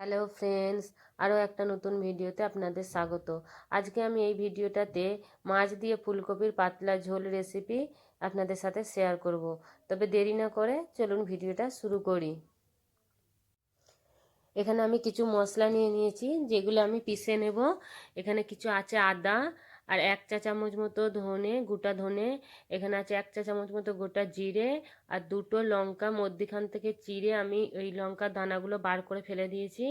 Hello friends আরও একটা নতুন ভিডিওতে আপনাদের স্বাগত। আজকে আমি এই ভিডিওটাতে মাছ দিয়ে ফুলকপির পাতলা ঝোল রেসিপি আপনাদের সাথে শেয়ার করব। তবে দেরি না করে চলুন ভিডিওটা শুরু করি। এখানে আমি কিছু মশলা নিয়ে নিয়েছি, যেগুলো আমি পিষে নেব। এখানে কিছু আছে আদা আর এক চা চামচ মতো ধনে গোটা ধনে, এখানে আছে এক চা চামচ মতো গোটা জিরে আর দুটো লঙ্কা, মধ্যিখান থেকে চিড়ে আমি ওই লঙ্কার দানাগুলো বার করে ফেলে দিয়েছি।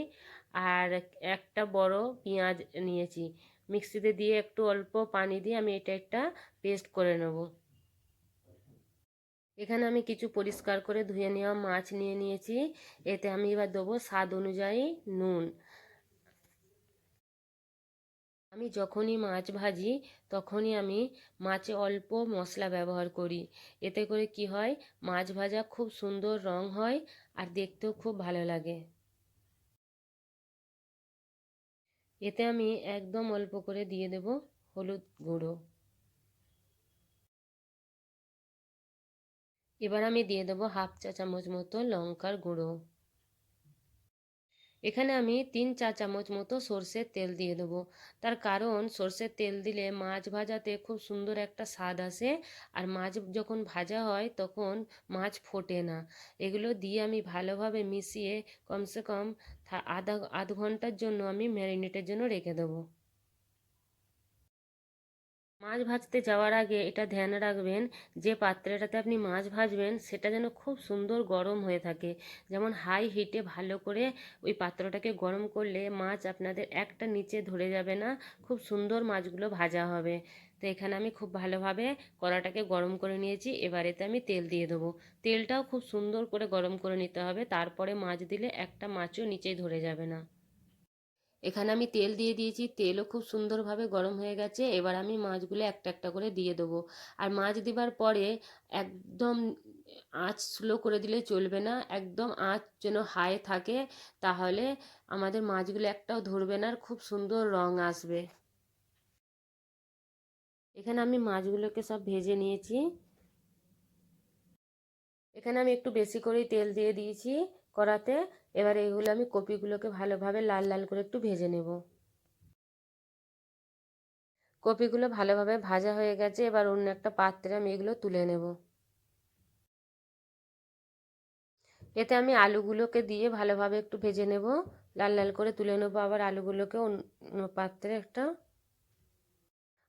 আর একটা বড় পেঁয়াজ নিয়েছি। মিক্সিতে দিয়ে একটু অল্প পানি দিয়ে আমি এটা একটা পেস্ট করে নেব। এখানে আমি কিছু পরিষ্কার করে ধুয়ে নেওয়া মাছ নিয়ে নিয়েছি। এতে আমি এবার দেবো স্বাদ অনুযায়ী নুন আমি যখনই মাছ ভাজি, তখনই আমি মাছে অল্প মশলা ব্যবহার করি। এতে করে কি হয়, মাছ ভাজা খুব সুন্দর রং হয় আর দেখতেও খুব ভালো লাগে। এতে আমি একদম অল্প করে দিয়ে দেব হলুদ গুঁড়ো। এবার আমি দিয়ে দেবো হাফ চা চামচ মতো লঙ্কার গুঁড়ো। এখানে আমি তিন চা চামচ মতো সর্ষের তেল দিয়ে দেবো। তার কারণ সর্ষের তেল দিলে মাছ ভাজাতে খুব সুন্দর একটা স্বাদ আসে আর মাছ যখন ভাজা হয় তখন মাছ ফোটে না। এগুলো দিয়ে আমি ভালোভাবে মিশিয়ে কমসে কম আধা, আধ ঘণ্টার জন্য আমি ম্যারিনেটের জন্য রেখে দেবো। মাছ ভাজতে যাওয়ার আগে এটা ধ্যান রাখবেন যে পাত্রটাতে আপনি মাছ ভাজবেন, সেটা যেন খুব সুন্দর গরম হয়ে থাকে। যেমন হাই হিটে ভালো করে ওই পাত্রটাকে গরম করলে মাছ আপনাদের একটা নিচে ধরে যাবে না, খুব সুন্দর মাছগুলো ভাজা হবে। তো এখানে আমি খুব ভালোভাবে কড়াটাকে গরম করে নিয়েছি এবারেতে আমি তেল দিয়ে দেবো। তেলটাও খুব সুন্দর করে গরম করে নিতে হবে, তারপরে মাছ দিলে একটা মাছও নিচেই ধরে যাবে না। এখানে আমি তেল দিয়ে দিয়েছি, তেলও খুব সুন্দরভাবে গরম হয়ে গেছে। এবার আমি মাছগুলো একটা একটা করে দিয়ে দেবো। আর মাছ দেবার পরে একদম আঁচ স্লো করে দিলে চলবে না, একদম আঁচ যেন হাই থাকে, তাহলে আমাদের মাছগুলো একটাও ধরবে না আর খুব সুন্দর রং আসবে। এখানে আমি মাছগুলোকে সব ভেজে নিয়েছি। এখানে আমি একটু বেশি করেই তেল দিয়ে দিয়েছি। কড়াতে এবার এগুলো আমি কপিগুলোকে ভালোভাবে লাল লাল করে একটু ভেজে নেব। কপিগুলো ভালোভাবে ভাজা হয়ে গেছে, এবার অন্য একটা পাত্রে আমি এগুলো তুলে নেব। এতে আমি আলুগুলোকে দিয়ে ভালোভাবে একটু ভেজে নেব, লাল লাল করে তুলে নেব, আবার আলুগুলোকে অন্য পাত্রে একটা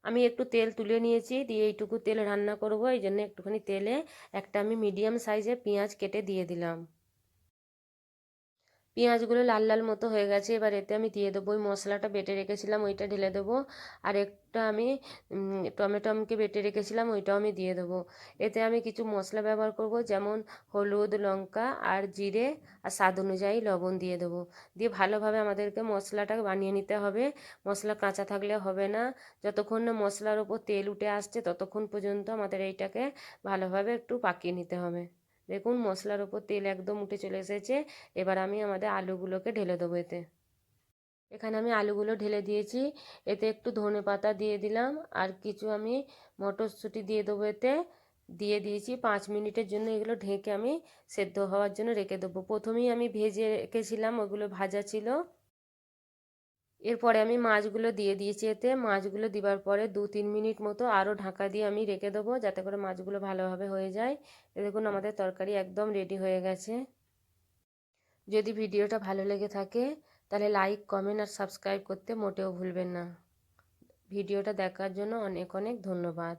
আমি একটু তেল তুলে নিয়েছি, দিয়ে এইটুকু তেল রান্না করব এই জন্য একটুখানি তেলে একটা আমি মিডিয়াম সাইজে পেঁয়াজ কেটে দিয়ে দিলাম। পেঁয়াজগুলো লাল লাল মতো হয়ে গেছে, এবার এতে আমি দিয়ে দেবো ওই মশলাটা বেটে রেখেছিলাম, ওইটা ঢেলে দেবো। আর একটা আমি টমেটো আমকে বেটে রেখেছিলাম, ওইটাও আমি দিয়ে দেবো। এতে আমি কিছু মশলা ব্যবহার করব, যেমন হলুদ, লঙ্কা আর জিরে, আর স্বাদ অনুযায়ী লবণ দিয়ে দেবো। দিয়ে ভালোভাবে আমাদেরকে মশলাটা বানিয়ে নিতে হবে। মশলা কাঁচা থাকলে হবে না। যতক্ষণ না মশলার ওপর তেল উঠে আসছে, ততক্ষণ পর্যন্ত আমাদের এইটাকে ভালোভাবে একটু পাকিয়ে নিতে হবে। দেখুন, মশলার ওপর তেল একদম উঠে চলে এসেছে। এবার আমি আমাদের আলুগুলোকে ঢেলে দেবো এতে। এখানে আমি আলুগুলো ঢেলে দিয়েছি। এতে একটু ধনে পাতা দিয়ে দিলাম আর কিছু আমি মটরশুঁটি দিয়ে দেবো এতে। দিয়ে দিয়েছি পাঁচ মিনিটের জন্য এগুলো ঢেকে আমি সেদ্ধ হওয়ার জন্য রেখে দেবো। প্রথমেই আমি ভেজে রেখেছিলাম, ওগুলো ভাজা ছিল। এরপরে আমি মাছগুলো দিয়ে দিয়েছি এতে। মাছগুলো দেওয়ার পরে দু তিন মিনিট মতো আরও ঢাকা দিয়ে আমি রেখে দেবো যাতে করে মাছগুলো ভালোভাবে হয়ে যায়। এ দেখুন আমাদের তরকারি একদম রেডি হয়ে গেছে। যদি ভিডিওটা ভালো লেগে থাকে তাহলে লাইক কমেন্ট আর সাবস্ক্রাইব করতে মোটেও ভুলবেন না। ভিডিওটা দেখার জন্য অনেক অনেক ধন্যবাদ।